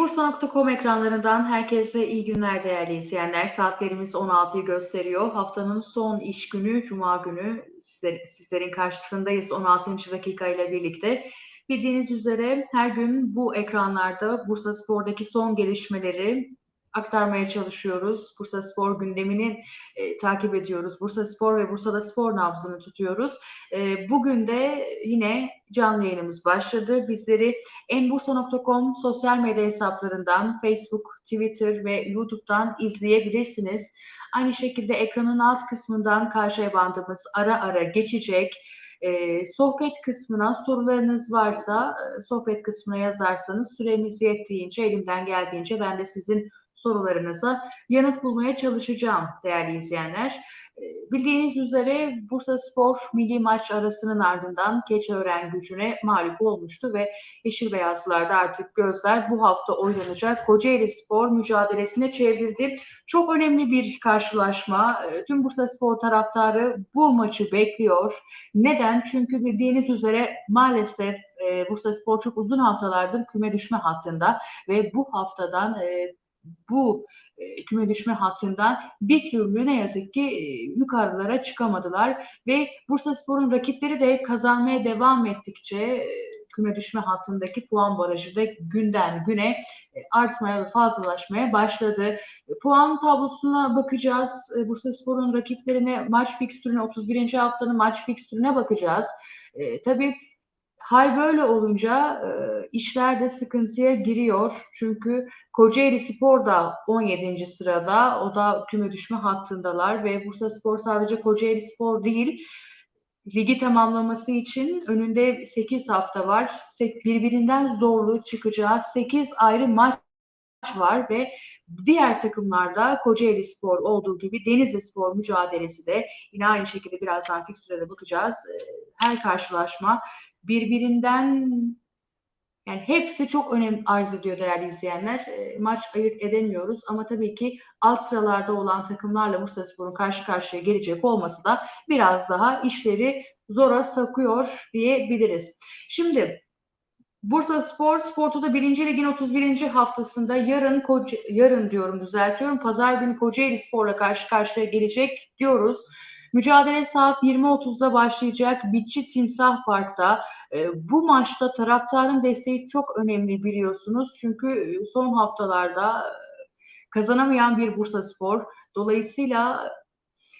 Enbursa.com ekranlarından herkese iyi günler değerli izleyenler. Saatlerimiz 16'yı gösteriyor. Haftanın son iş günü, Cuma günü sizler, sizlerin karşısındayız 16. dakika ile birlikte. Bildiğiniz üzere her gün bu ekranlarda Bursa Spor'daki son gelişmeleri aktarmaya çalışıyoruz. Bursa Spor gündemini e, takip ediyoruz. Bursa Spor ve Bursa'da spor nabzını tutuyoruz. E, bugün de yine canlı yayınımız başladı. Bizleri enbursa.com sosyal medya hesaplarından Facebook, Twitter ve YouTube'dan izleyebilirsiniz. Aynı şekilde ekranın alt kısmından karşıya bandımız ara ara geçecek. E, sohbet kısmına sorularınız varsa e, sohbet kısmına yazarsanız süremiz yettiğince elimden geldiğince ben de sizin sorularınıza yanıt bulmaya çalışacağım değerli izleyenler. Ee, bildiğiniz üzere Bursa Spor milli maç arasının ardından Keçiören gücüne mağlup olmuştu ve Yeşil Beyazlılar'da artık gözler bu hafta oynanacak Kocaeli Spor mücadelesine çevrildi. Çok önemli bir karşılaşma. Ee, tüm Bursa Spor taraftarı bu maçı bekliyor. Neden? Çünkü bildiğiniz üzere maalesef e, Bursa Spor çok uzun haftalardır küme düşme hattında ve bu haftadan e, bu e, küme düşme hattından bir türlü ne yazık ki e, yukarılara çıkamadılar ve Bursa Spor'un rakipleri de kazanmaya devam ettikçe e, küme düşme hattındaki puan barajı da günden güne artmaya ve fazlalaşmaya başladı. Puan tablosuna bakacağız. Bursa Spor'un rakiplerine maç fikstürüne 31. haftanın maç fikstürüne bakacağız. E, tabii Hal böyle olunca e, işler de sıkıntıya giriyor. Çünkü Kocaeli Spor da 17. sırada. O da küme düşme hattındalar ve Bursa Spor sadece Kocaeli Spor değil. Ligi tamamlaması için önünde 8 hafta var. Birbirinden zorlu çıkacağı 8 ayrı maç var ve diğer takımlarda Kocaeli Spor olduğu gibi Denizli Spor mücadelesi de yine aynı şekilde birazdan fikstüre bakacağız. E, her karşılaşma birbirinden yani hepsi çok önem arz ediyor değerli izleyenler. E, maç ayırt edemiyoruz ama tabii ki alt sıralarda olan takımlarla Bursaspor'un karşı karşıya gelecek olması da biraz daha işleri zora sakıyor diyebiliriz. Şimdi Bursa Spor, Sporto'da 1. Ligin 31. haftasında yarın, yarın diyorum düzeltiyorum, pazar günü Kocaeli Spor'la karşı karşıya gelecek diyoruz. Mücadele saat 20.30'da başlayacak Bitçi Timsah Park'ta. E, bu maçta taraftarın desteği çok önemli biliyorsunuz. Çünkü e, son haftalarda e, kazanamayan bir Bursa Spor. Dolayısıyla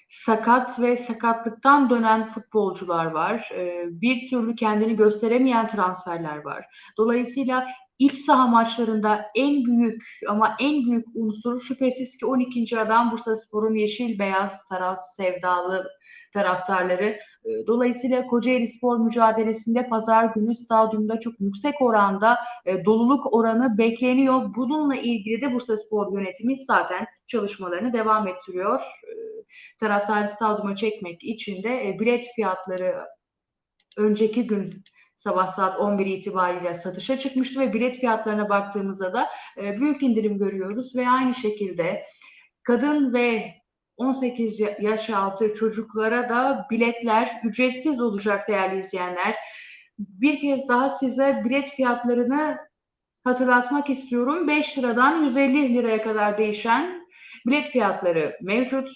sakat ve sakatlıktan dönen futbolcular var. E, bir türlü kendini gösteremeyen transferler var. Dolayısıyla İlk saha maçlarında en büyük ama en büyük unsur şüphesiz ki 12. adam Bursa Spor'un yeşil beyaz taraf sevdalı taraftarları. Ee, dolayısıyla Kocaeli Spor mücadelesinde pazar günü stadyumda çok yüksek oranda e, doluluk oranı bekleniyor. Bununla ilgili de Bursa Spor yönetimi zaten çalışmalarını devam ettiriyor. E, taraftarı stadyuma çekmek için de e, bilet fiyatları önceki gün sabah saat 11 itibariyle satışa çıkmıştı ve bilet fiyatlarına baktığımızda da e, büyük indirim görüyoruz ve aynı şekilde kadın ve 18 yaş altı çocuklara da biletler ücretsiz olacak değerli izleyenler. Bir kez daha size bilet fiyatlarını hatırlatmak istiyorum. 5 liradan 150 liraya kadar değişen bilet fiyatları mevcut.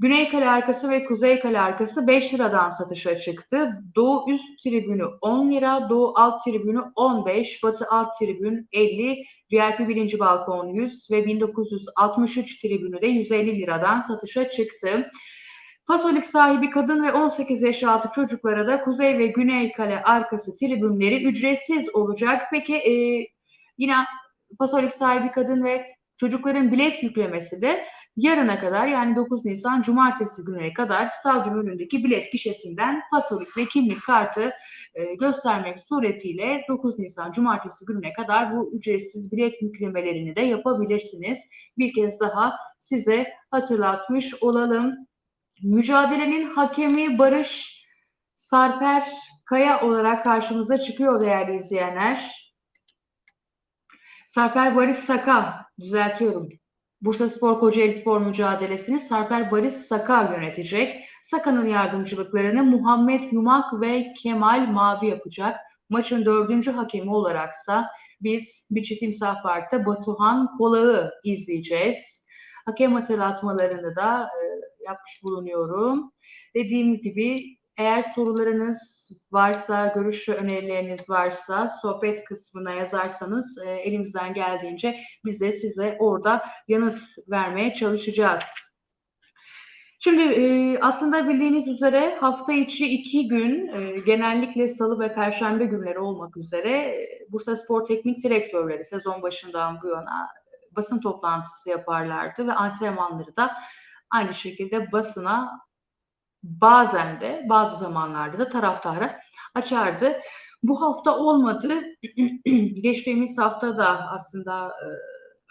Güney kale arkası ve kuzey kale arkası 5 liradan satışa çıktı. Doğu üst tribünü 10 lira, doğu alt tribünü 15, batı alt tribün 50, VIP birinci balkon 100 ve 1963 tribünü de 150 liradan satışa çıktı. Pasolik sahibi kadın ve 18 yaş altı çocuklara da kuzey ve güney kale arkası tribünleri ücretsiz olacak. Peki e, yine Pasolik sahibi kadın ve çocukların bilet yüklemesi de yarına kadar yani 9 Nisan Cumartesi gününe kadar stadyum önündeki bilet gişesinden pasolik ve kimlik kartı e, göstermek suretiyle 9 Nisan Cumartesi gününe kadar bu ücretsiz bilet yüklemelerini de yapabilirsiniz. Bir kez daha size hatırlatmış olalım. Mücadelenin hakemi Barış Sarper Kaya olarak karşımıza çıkıyor değerli izleyenler. Sarper Barış Saka düzeltiyorum. Bursa Spor Kocaeli Spor mücadelesini Sarper Barış Saka yönetecek. Saka'nın yardımcılıklarını Muhammed Yumak ve Kemal Mavi yapacak. Maçın dördüncü hakemi olaraksa biz Biçi Timsah Park'ta Batuhan Kolağ'ı izleyeceğiz. Hakem hatırlatmalarını da e, yapmış bulunuyorum. Dediğim gibi eğer sorularınız varsa, görüş ve önerileriniz varsa sohbet kısmına yazarsanız e, elimizden geldiğince biz de size orada yanıt vermeye çalışacağız. Şimdi e, aslında bildiğiniz üzere hafta içi iki gün e, genellikle salı ve perşembe günleri olmak üzere e, Bursa Spor Teknik Direktörleri sezon başından bu yana basın toplantısı yaparlardı ve antrenmanları da aynı şekilde basına bazen de bazı zamanlarda da taraftara açardı. Bu hafta olmadı. Geçtiğimiz hafta da aslında e,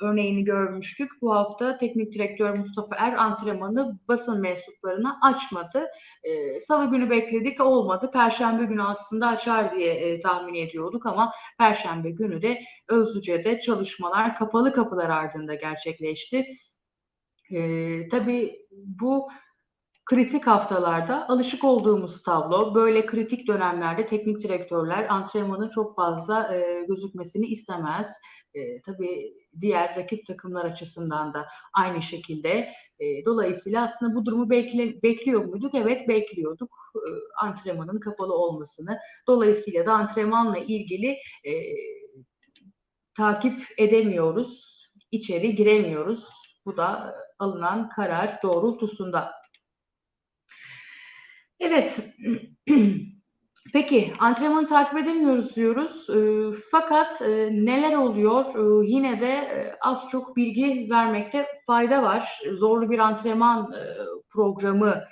örneğini görmüştük. Bu hafta teknik direktör Mustafa Er antrenmanı basın mensuplarına açmadı. E, Salı günü bekledik olmadı. Perşembe günü aslında açar diye e, tahmin ediyorduk ama Perşembe günü de Özlüce'de çalışmalar kapalı kapılar ardında gerçekleşti. E, tabii bu kritik haftalarda alışık olduğumuz tablo. Böyle kritik dönemlerde teknik direktörler antrenmanın çok fazla e, gözükmesini istemez. E, tabii diğer rakip takımlar açısından da aynı şekilde. E, dolayısıyla aslında bu durumu bekle, bekliyor muyduk? Evet bekliyorduk e, antrenmanın kapalı olmasını. Dolayısıyla da antrenmanla ilgili e, takip edemiyoruz, içeri giremiyoruz. Bu da alınan karar doğrultusunda. Evet. Peki antrenmanı takip edemiyoruz diyoruz. E, fakat e, neler oluyor? E, yine de e, az çok bilgi vermekte fayda var. Zorlu bir antrenman e, programı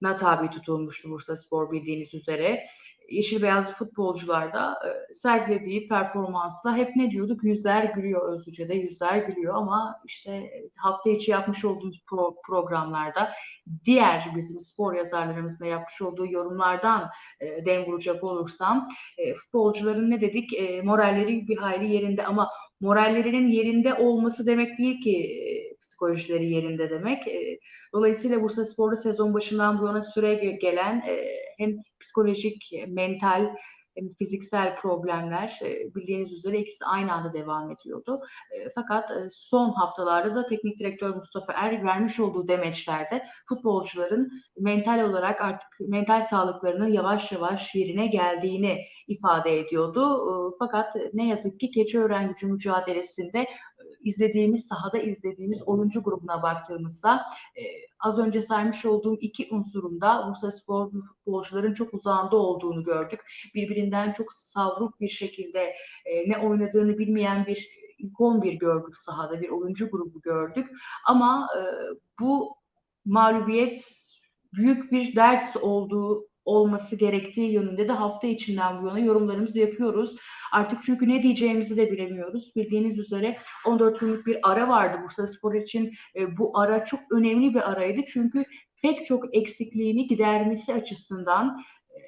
na tabi tutulmuştu Bursa Spor bildiğiniz üzere yeşil beyazlı futbolcularda e, sergilediği performansla hep ne diyorduk? Yüzler gülüyor Özlüce'de, yüzler gülüyor ama işte hafta içi yapmış olduğumuz pro- programlarda diğer bizim spor yazarlarımızla yapmış olduğu yorumlardan e, dem vuracak olursam e, futbolcuların ne dedik? E, moralleri bir hayli yerinde ama morallerinin yerinde olması demek değil ki e, psikolojileri yerinde demek. E, dolayısıyla Bursa Spor'da sezon başından bu yana süre gelen e, hem psikolojik, mental hem fiziksel problemler e, bildiğiniz üzere ikisi aynı anda devam ediyordu. E, fakat e, son haftalarda da teknik direktör Mustafa Er vermiş olduğu demeçlerde futbolcuların mental olarak artık mental sağlıklarının yavaş yavaş yerine geldiğini ifade ediyordu. Fakat ne yazık ki Keçiören gücü mücadelesinde izlediğimiz sahada izlediğimiz oyuncu grubuna baktığımızda az önce saymış olduğum iki unsurunda Bursa Spor futbolcuların çok uzağında olduğunu gördük. Birbirinden çok savruk bir şekilde e, ne oynadığını bilmeyen bir ilk 11 gördük sahada, bir oyuncu grubu gördük. Ama e, bu mağlubiyet büyük bir ders olduğu olması gerektiği yönünde de hafta içinden bu yana yorumlarımızı yapıyoruz. Artık çünkü ne diyeceğimizi de bilemiyoruz. Bildiğiniz üzere 14 günlük bir ara vardı Bursa Spor için. E, bu ara çok önemli bir araydı. Çünkü pek çok eksikliğini gidermesi açısından e,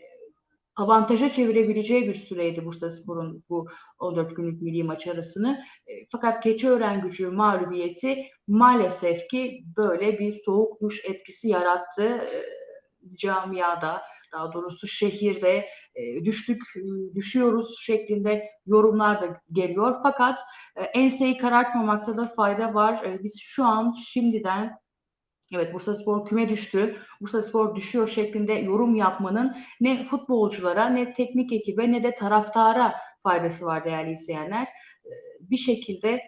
avantaja çevirebileceği bir süreydi Bursa Spor'un bu 14 günlük milli maç arasını. E, fakat Keçiören gücü mağlubiyeti maalesef ki böyle bir soğuk duş etkisi yarattı e, camiada daha doğrusu şehirde e, düştük, e, düşüyoruz şeklinde yorumlar da geliyor. Fakat e, enseyi karartmamakta da fayda var. E, biz şu an şimdiden evet Bursa Spor küme düştü, Bursa Spor düşüyor şeklinde yorum yapmanın ne futbolculara ne teknik ekibe ne de taraftara faydası var değerli izleyenler. Bir şekilde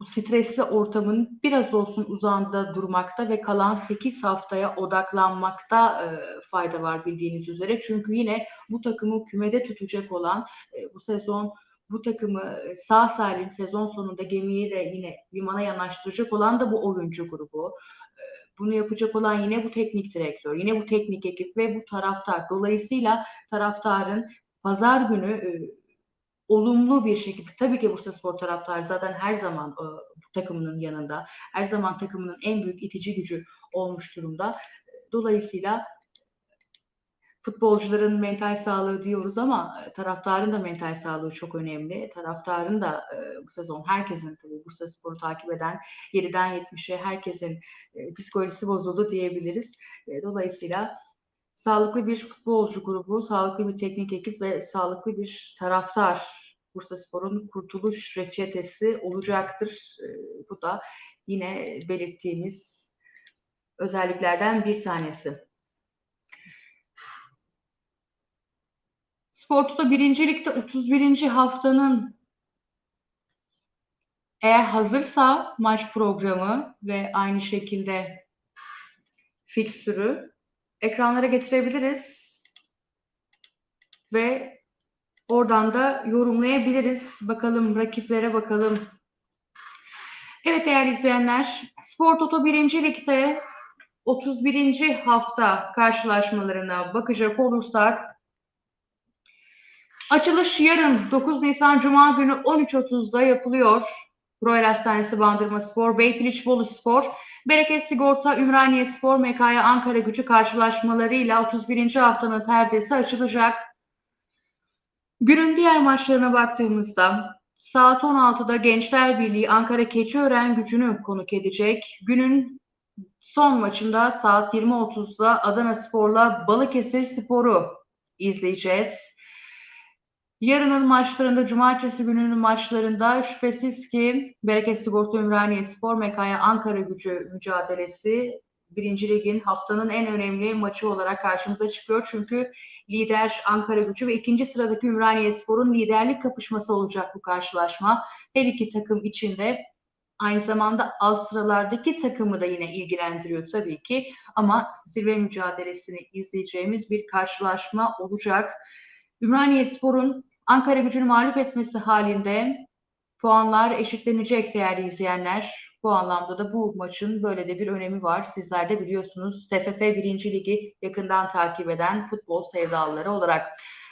bu stresli ortamın biraz olsun uzağında durmakta ve kalan 8 haftaya odaklanmakta e, fayda var bildiğiniz üzere. Çünkü yine bu takımı kümede tutacak olan e, bu sezon bu takımı sağ salim sezon sonunda gemiyi de yine limana yanaştıracak olan da bu oyuncu grubu. E, bunu yapacak olan yine bu teknik direktör, yine bu teknik ekip ve bu taraftar. Dolayısıyla taraftarın pazar günü e, olumlu bir şekilde tabii ki Bursa Spor taraftarı zaten her zaman e, takımının yanında. Her zaman takımının en büyük itici gücü olmuş durumda. Dolayısıyla futbolcuların mental sağlığı diyoruz ama taraftarın da mental sağlığı çok önemli. Taraftarın da e, bu sezon herkesin tabii Bursa Spor'u takip eden 7'den 70'e herkesin e, psikolojisi bozuldu diyebiliriz. E, dolayısıyla sağlıklı bir futbolcu grubu, sağlıklı bir teknik ekip ve sağlıklı bir taraftar Bursaspor'un kurtuluş reçetesi olacaktır. E, bu da yine belirttiğimiz özelliklerden bir tanesi. Sport'ta birincilikte 31. haftanın eğer hazırsa maç programı ve aynı şekilde fikstürü ekranlara getirebiliriz ve oradan da yorumlayabiliriz. Bakalım rakiplere bakalım. Evet değerli izleyenler, Spor Toto 1. Lig'de 31. hafta karşılaşmalarına bakacak olursak açılış yarın 9 Nisan Cuma günü 13.30'da yapılıyor. Royal Hastanesi Bandırma Spor, Beypiliç Bolu Spor, Bereket Sigorta, Ümraniye Spor, Mekaya Ankara Gücü karşılaşmalarıyla 31. haftanın perdesi açılacak. Günün diğer maçlarına baktığımızda saat 16'da Gençler Birliği Ankara Keçiören gücünü konuk edecek. Günün son maçında saat 20.30'da Adana Spor'la Balıkesir Spor'u izleyeceğiz. Yarının maçlarında, cumartesi gününün maçlarında şüphesiz ki Bereket Sigorta Ümraniye Spor, Mekaya Ankara gücü mücadelesi birinci ligin haftanın en önemli maçı olarak karşımıza çıkıyor. Çünkü lider Ankara gücü ve ikinci sıradaki Ümraniye Spor'un liderlik kapışması olacak bu karşılaşma. Her iki takım içinde aynı zamanda alt sıralardaki takımı da yine ilgilendiriyor tabii ki. Ama zirve mücadelesini izleyeceğimiz bir karşılaşma olacak. Ümraniye Spor'un Ankara gücünü mağlup etmesi halinde puanlar eşitlenecek değerli izleyenler. Bu anlamda da bu maçın böyle de bir önemi var. Sizler de biliyorsunuz TFF 1. Ligi yakından takip eden futbol sevdalıları olarak.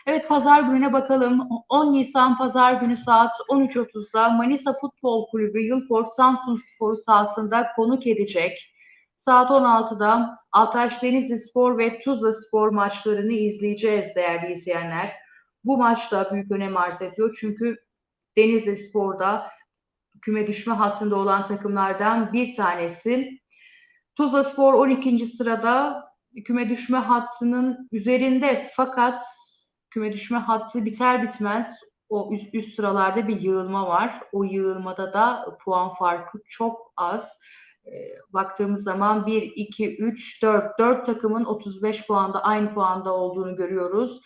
Evet pazar gününe bakalım. 10 Nisan pazar günü saat 13.30'da Manisa Futbol Kulübü Yılport Samsun Sporu sahasında konuk edecek. Saat 16'da Altaş Denizli Spor ve Tuzla Spor maçlarını izleyeceğiz değerli izleyenler. Bu maçta büyük önem arz ediyor çünkü Denizli Spor'da küme düşme hattında olan takımlardan bir tanesi. Tuzla Spor 12. sırada küme düşme hattının üzerinde fakat küme düşme hattı biter bitmez o üst, üst sıralarda bir yığılma var. O yığılmada da puan farkı çok az. E, baktığımız zaman 1, 2, 3, 4, 4 takımın 35 puanda aynı puanda olduğunu görüyoruz.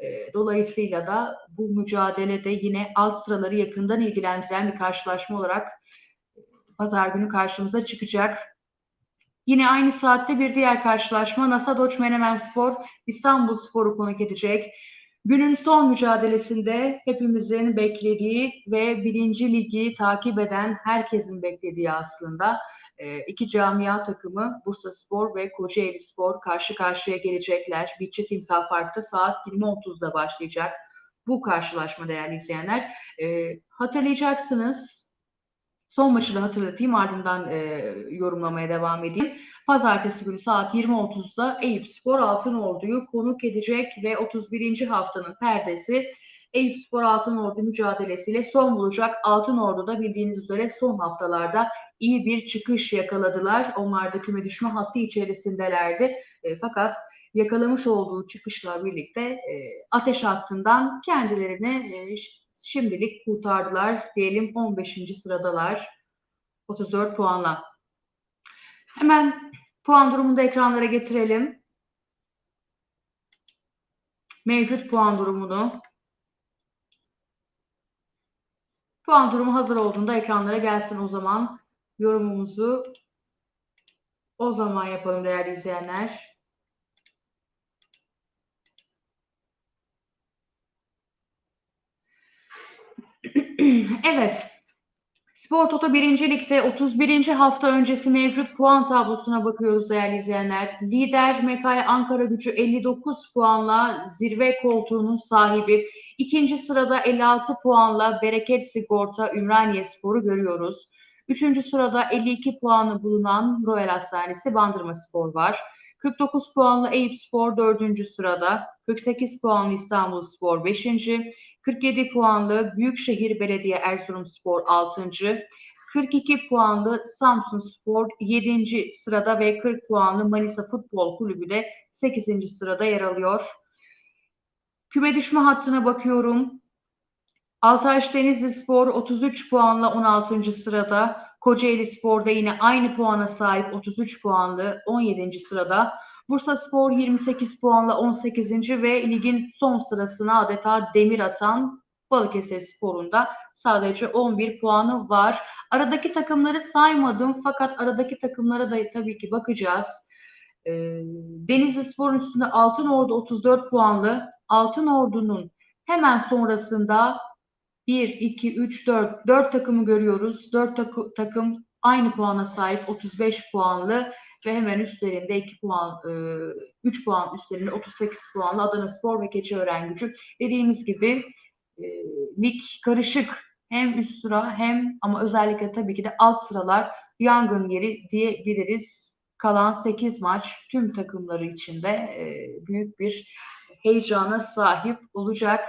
E, dolayısıyla da bu mücadelede yine alt sıraları yakından ilgilendiren bir karşılaşma olarak pazar günü karşımıza çıkacak. Yine aynı saatte bir diğer karşılaşma Nasadoç Menemen Spor İstanbul Spor'u konuk edecek. Günün son mücadelesinde hepimizin beklediği ve birinci ligi takip eden herkesin beklediği aslında e, iki camia takımı Bursa Spor ve Kocaeli Spor karşı karşıya gelecekler. Bütçe Timsah Park'ta saat 20.30'da başlayacak bu karşılaşma değerli izleyenler. E, hatırlayacaksınız Son maçı da hatırlatayım ardından e, yorumlamaya devam edeyim. Pazartesi günü saat 20.30'da Eyüp Spor Altınordu'yu konuk edecek ve 31. haftanın perdesi Eyüp Spor Altınordu mücadelesiyle son bulacak. Altınordu'da bildiğiniz üzere son haftalarda iyi bir çıkış yakaladılar. Onlar da küme düşme hattı içerisindelerdi. E, fakat yakalamış olduğu çıkışla birlikte e, ateş hattından kendilerini e, şimdilik kurtardılar. Diyelim 15. sıradalar 34 puanla. Hemen puan durumunu da ekranlara getirelim. Mevcut puan durumunu. Puan durumu hazır olduğunda ekranlara gelsin o zaman yorumumuzu o zaman yapalım değerli izleyenler. evet. Spor Toto 1. Lig'de 31. hafta öncesi mevcut puan tablosuna bakıyoruz değerli izleyenler. Lider Mekay Ankara gücü 59 puanla zirve koltuğunun sahibi. İkinci sırada 56 puanla Bereket Sigorta Ümraniye Spor'u görüyoruz. Üçüncü sırada 52 puanı bulunan Royal Hastanesi Bandırma Spor var. 49 puanlı Eyüp Spor 4. sırada, 48 puanlı İstanbul Spor 5. 47 puanlı Büyükşehir Belediye Erzurum Spor 6. 42 puanlı Samsun Spor 7. sırada ve 40 puanlı Manisa Futbol Kulübü de 8. sırada yer alıyor. Küme düşme hattına bakıyorum. Altaş Denizli Spor 33 puanla 16. sırada. Kocaeli Spor'da yine aynı puana sahip 33 puanlı 17. sırada. Bursa Spor 28 puanla 18. ve ligin son sırasına adeta demir atan Balıkesir Spor'un da sadece 11 puanı var. Aradaki takımları saymadım fakat aradaki takımlara da tabii ki bakacağız. Ee, Denizli Spor'un üstünde Altın Ordu 34 puanlı. Altın Ordu'nun hemen sonrasında 1, 2, 3, 4, 4 takımı görüyoruz. 4 takı, takım aynı puana sahip 35 puanlı ve hemen üstlerinde 2 puan, 3 e, puan üstlerinde 38 puanlı Adana Spor ve Keçiören Gücü. Dediğimiz gibi e, lig karışık. Hem üst sıra hem ama özellikle tabii ki de alt sıralar yangın yeri diyebiliriz. Kalan 8 maç tüm takımları içinde e, büyük bir heyecana sahip olacak.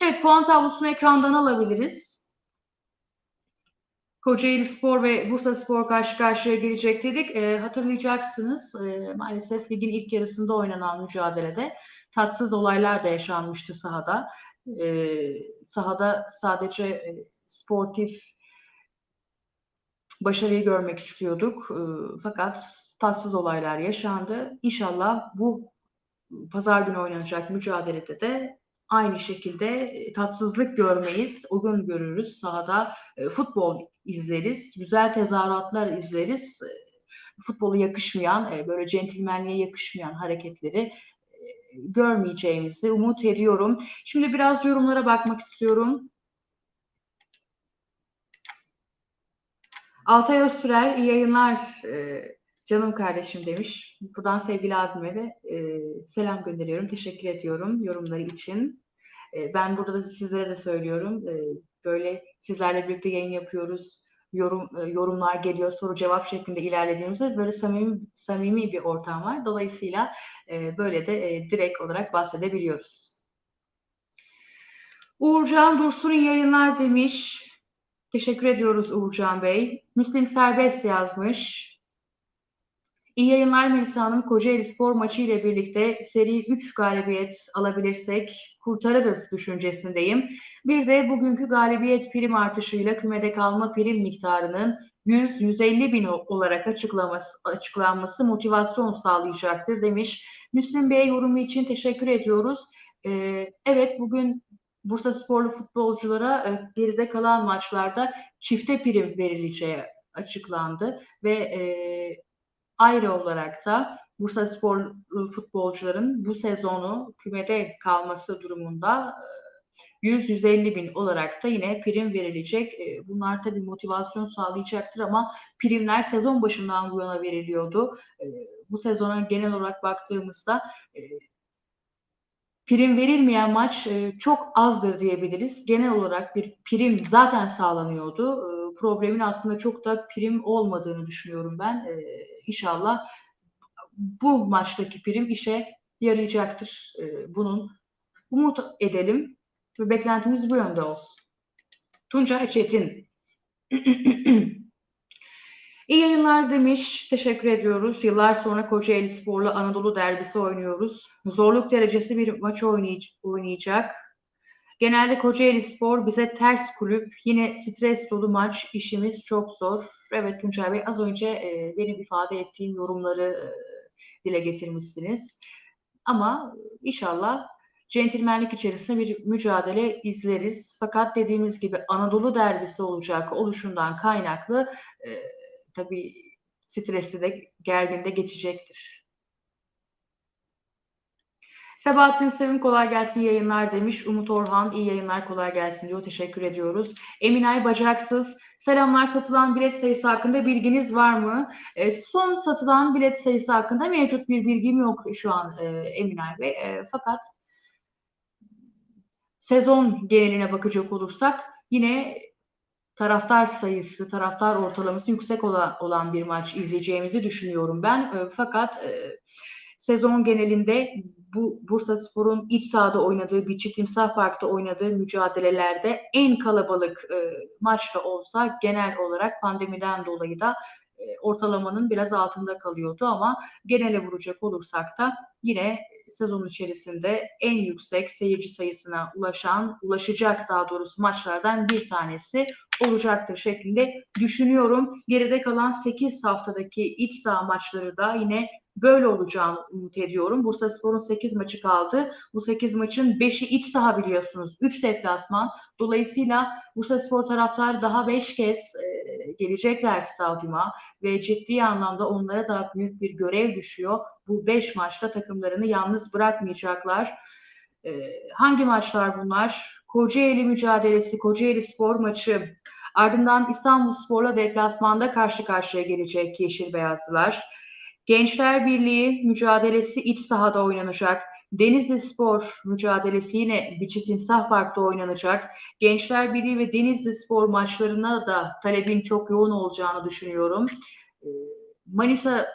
Evet puan tablosunu ekrandan alabiliriz. Kocaeli Spor ve Bursa Spor karşı karşıya gelecek dedik. E, hatırlayacaksınız e, maalesef ligin ilk yarısında oynanan mücadelede tatsız olaylar da yaşanmıştı sahada. E, sahada sadece e, sportif başarıyı görmek istiyorduk. E, fakat tatsız olaylar yaşandı. İnşallah bu pazar günü oynanacak mücadelede de aynı şekilde e, tatsızlık görmeyiz. O gün görürüz sahada e, futbol izleriz. Güzel tezahüratlar izleriz. E, futbolu yakışmayan, böyle centilmenliğe yakışmayan hareketleri görmeyeceğimizi umut ediyorum. Şimdi biraz yorumlara bakmak istiyorum. Altay Özsürer, iyi yayınlar canım kardeşim demiş. Buradan sevgili abime de e, selam gönderiyorum. Teşekkür ediyorum yorumları için. E, ben burada da sizlere de söylüyorum. E, böyle sizlerle birlikte yayın yapıyoruz. Yorum e, yorumlar geliyor, soru cevap şeklinde ilerlediğimizde böyle samimi samimi bir ortam var. Dolayısıyla e, böyle de e, direkt olarak bahsedebiliyoruz. Uğurcan Dursun yayınlar demiş. Teşekkür ediyoruz Uğurcan Bey. Müslim Serbest yazmış. İyi yayınlar Melisa Hanım. Kocaeli Spor maçı ile birlikte seri 3 galibiyet alabilirsek kurtarırız düşüncesindeyim. Bir de bugünkü galibiyet prim artışıyla kümede kalma prim miktarının 100-150 bin olarak açıklaması, açıklanması motivasyon sağlayacaktır demiş. Müslüm Bey yorumu için teşekkür ediyoruz. Ee, evet bugün Bursa sporlu futbolculara e, geride kalan maçlarda çifte prim verileceği açıklandı ve e, ayrı olarak da Bursa Spor futbolcuların bu sezonu kümede kalması durumunda 100-150 e, bin olarak da yine prim verilecek. Bunlar tabii motivasyon sağlayacaktır ama primler sezon başından bu yana veriliyordu. Bu sezona genel olarak baktığımızda prim verilmeyen maç çok azdır diyebiliriz. Genel olarak bir prim zaten sağlanıyordu. Problemin aslında çok da prim olmadığını düşünüyorum ben. İnşallah bu maçtaki prim işe yarayacaktır. E, bunun umut edelim ve beklentimiz bu yönde olsun. Tunca Çetin. İyi yayınlar demiş. Teşekkür ediyoruz. Yıllar sonra Kocaeli Spor'la Anadolu derbisi oynuyoruz. Zorluk derecesi bir maç oynayacak. Genelde Kocaeli Spor bize ters kulüp. Yine stres dolu maç. işimiz çok zor. Evet Tuncay Bey az önce e, benim ifade ettiğim yorumları e, dile getirmişsiniz. Ama inşallah centilmenlik içerisinde bir mücadele izleriz. Fakat dediğimiz gibi Anadolu derbisi olacak oluşundan kaynaklı e, tabii stresi de gerginde geçecektir. Sebahattin Sevim kolay gelsin yayınlar demiş. Umut Orhan iyi yayınlar kolay gelsin diyor. Teşekkür ediyoruz. Eminay Bacaksız selamlar satılan bilet sayısı hakkında bilginiz var mı? E, son satılan bilet sayısı hakkında mevcut bir bilgim yok şu an e, Eminay Bey. E, fakat sezon geneline bakacak olursak yine taraftar sayısı, taraftar ortalaması yüksek olan, olan bir maç izleyeceğimizi düşünüyorum ben. E, fakat e, sezon genelinde bu Bursa Spor'un iç sahada oynadığı bir çift timsah parkta oynadığı mücadelelerde en kalabalık e, maçta olsa genel olarak pandemiden dolayı da e, ortalamanın biraz altında kalıyordu ama genele vuracak olursak da yine sezon içerisinde en yüksek seyirci sayısına ulaşan, ulaşacak daha doğrusu maçlardan bir tanesi olacaktır şeklinde düşünüyorum. Geride kalan 8 haftadaki iç saha maçları da yine böyle olacağını umut ediyorum. Bursa Spor'un 8 maçı kaldı. Bu 8 maçın 5'i iç saha biliyorsunuz. 3 deplasman. Dolayısıyla Bursa Spor taraftar daha 5 kez e, gelecekler stadyuma ve ciddi anlamda onlara da büyük bir görev düşüyor. Bu 5 maçta takımlarını yalnız bırakmayacaklar. E, hangi maçlar bunlar? Kocaeli mücadelesi, Kocaeli Spor maçı, ardından İstanbul Spor'la deplasmanda karşı karşıya gelecek Yeşil Beyazlılar. Gençler Birliği mücadelesi iç sahada oynanacak. Denizli Spor mücadelesi yine Biçi Timsah Park'ta oynanacak. Gençler Birliği ve Denizli Spor maçlarına da talebin çok yoğun olacağını düşünüyorum. Ee, Manisa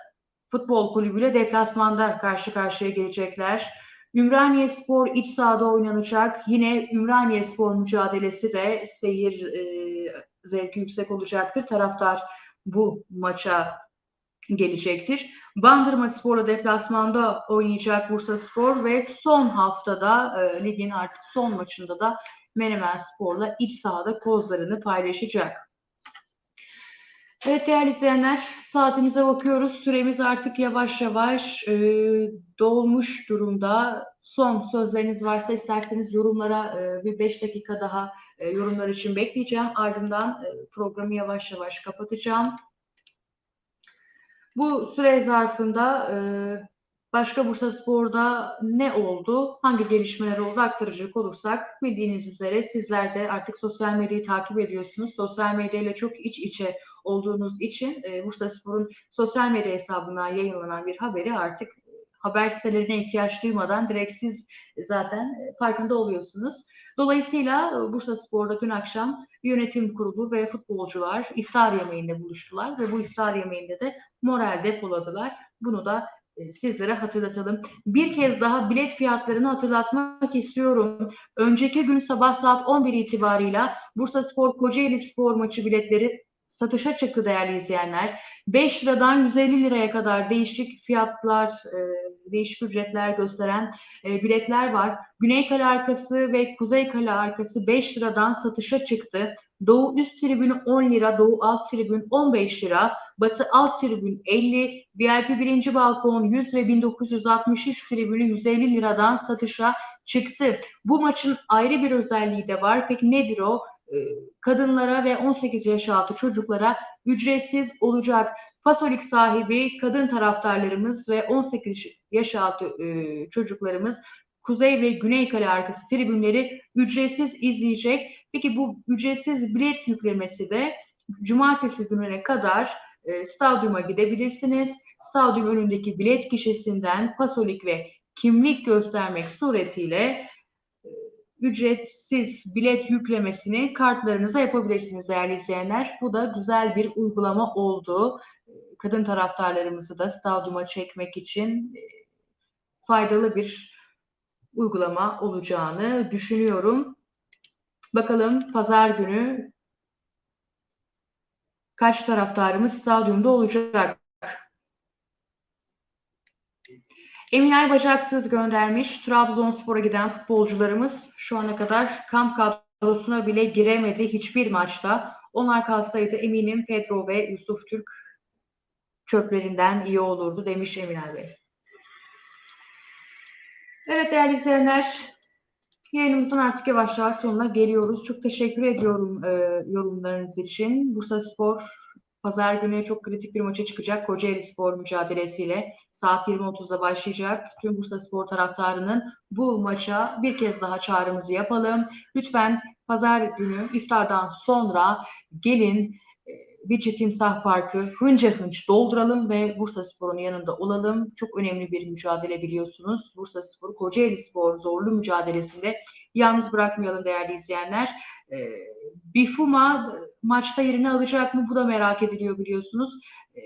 Futbol Kulübü ile deplasmanda karşı karşıya gelecekler. Ümraniye Spor iç sahada oynanacak. Yine Ümraniye Spor mücadelesi de seyir e, zevki yüksek olacaktır. Taraftar bu maça gelecektir. Bandırma Spor'la deplasmanda oynayacak Bursa Spor ve son haftada e, ligin artık son maçında da Menemen Spor'la iç sahada kozlarını paylaşacak. Evet değerli izleyenler saatimize bakıyoruz. Süremiz artık yavaş yavaş e, dolmuş durumda. Son sözleriniz varsa isterseniz yorumlara e, bir 5 dakika daha e, yorumlar için bekleyeceğim. Ardından e, programı yavaş yavaş kapatacağım. Bu süre zarfında e, başka Bursa Spor'da ne oldu, hangi gelişmeler oldu aktaracak olursak bildiğiniz üzere sizler de artık sosyal medyayı takip ediyorsunuz. Sosyal medyayla çok iç içe olduğunuz için e, Bursa Spor'un sosyal medya hesabından yayınlanan bir haberi artık haber sitelerine ihtiyaç duymadan direkt siz zaten farkında oluyorsunuz. Dolayısıyla Bursa Spor'da dün akşam yönetim kurulu ve futbolcular iftar yemeğinde buluştular ve bu iftar yemeğinde de moral depoladılar. Bunu da e, sizlere hatırlatalım. Bir kez daha bilet fiyatlarını hatırlatmak istiyorum. Önceki gün sabah saat 11 itibarıyla Bursa Spor Kocaeli Spor maçı biletleri satışa çıktı değerli izleyenler. 5 liradan 150 liraya kadar değişik fiyatlar, e, değişik ücretler gösteren e, biletler var. Güney Kale arkası ve Kuzey Kale arkası 5 liradan satışa çıktı. Doğu üst tribünü 10 lira, Doğu alt tribün 15 lira, Batı alt tribün 50, VIP birinci balkon 100 ve 1963 tribünü 150 liradan satışa çıktı. Bu maçın ayrı bir özelliği de var. Peki nedir o? Ee, kadınlara ve 18 yaş altı çocuklara ücretsiz olacak. Pasolik sahibi kadın taraftarlarımız ve 18 yaş altı e, çocuklarımız Kuzey ve Güney Kale arkası tribünleri ücretsiz izleyecek. Peki bu ücretsiz bilet yüklemesi de cumartesi gününe kadar e, stadyuma gidebilirsiniz. Stadyum önündeki bilet kişisinden pasolik ve kimlik göstermek suretiyle e, ücretsiz bilet yüklemesini kartlarınıza yapabilirsiniz değerli izleyenler. Bu da güzel bir uygulama oldu. Kadın taraftarlarımızı da stadyuma çekmek için e, faydalı bir uygulama olacağını düşünüyorum. Bakalım pazar günü kaç taraftarımız stadyumda olacak? Eminay Bacaksız göndermiş. Trabzonspor'a giden futbolcularımız şu ana kadar kamp kadrosuna bile giremedi hiçbir maçta. Onlar kalsaydı eminim Pedro ve Yusuf Türk çöplerinden iyi olurdu demiş Eminay Bey. Evet değerli izleyenler, yayınımızın artık yavaş yavaş sonuna geliyoruz. Çok teşekkür ediyorum e, yorumlarınız için. Bursa Spor Pazar günü çok kritik bir maça çıkacak Kocaeli Spor mücadelesiyle. Saat 20.30'da başlayacak. Tüm Bursa Spor taraftarının bu maça bir kez daha çağrımızı yapalım. Lütfen pazar günü iftardan sonra gelin bir Timsah Parkı hınca hınç dolduralım ve Bursa Spor'un yanında olalım. Çok önemli bir mücadele biliyorsunuz. Bursa Spor, Kocaeli Spor zorlu mücadelesinde yalnız bırakmayalım değerli izleyenler. E, Bifuma maçta yerini alacak mı? Bu da merak ediliyor biliyorsunuz. E,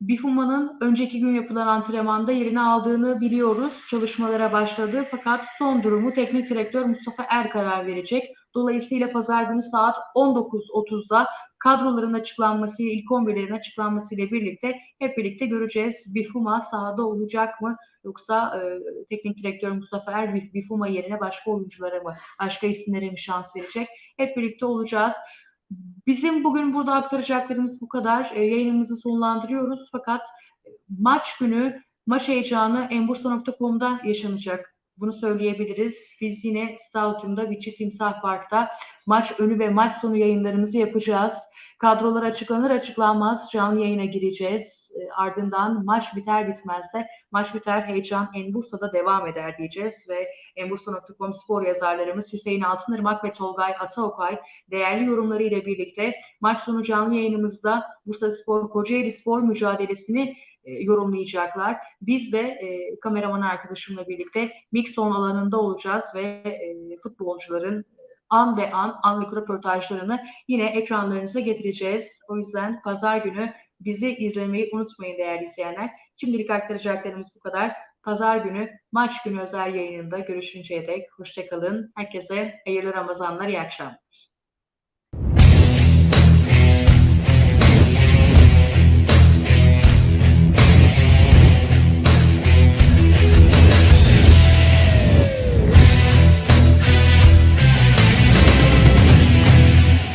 Bifuma'nın önceki gün yapılan antrenmanda yerini aldığını biliyoruz. Çalışmalara başladı fakat son durumu teknik direktör Mustafa Er karar verecek. Dolayısıyla pazar günü saat 19.30'da kadroların açıklanması, ilk 11'lerin açıklanması ile birlikte hep birlikte göreceğiz. Bifuma sahada olacak mı? Yoksa e, teknik direktör Mustafa Er Bifuma yerine başka oyunculara mı, başka isimlere mi şans verecek? Hep birlikte olacağız. Bizim bugün burada aktaracaklarımız bu kadar. E, yayınımızı sonlandırıyoruz fakat maç günü maç heyecanı enbursa.com'da yaşanacak. Bunu söyleyebiliriz. Biz yine Stadyum'da Vichy Timsah Park'ta maç önü ve maç sonu yayınlarımızı yapacağız. Kadrolar açıklanır açıklanmaz canlı yayına gireceğiz. E, ardından maç biter bitmez de maç biter heyecan en Bursa'da devam eder diyeceğiz ve enbursa.com spor yazarlarımız Hüseyin Altınırmak ve Tolgay Ataokay değerli yorumları ile birlikte maç sonu canlı yayınımızda Bursa Spor Kocaeli Spor mücadelesini e, yorumlayacaklar. Biz de e, kameraman arkadaşımla birlikte Mixon alanında olacağız ve e, futbolcuların an ve an anlık röportajlarını yine ekranlarınıza getireceğiz. O yüzden pazar günü bizi izlemeyi unutmayın değerli izleyenler. Şimdilik aktaracaklarımız bu kadar. Pazar günü maç günü özel yayınında görüşünceye dek hoşçakalın. Herkese hayırlı Ramazanlar, iyi akşamlar.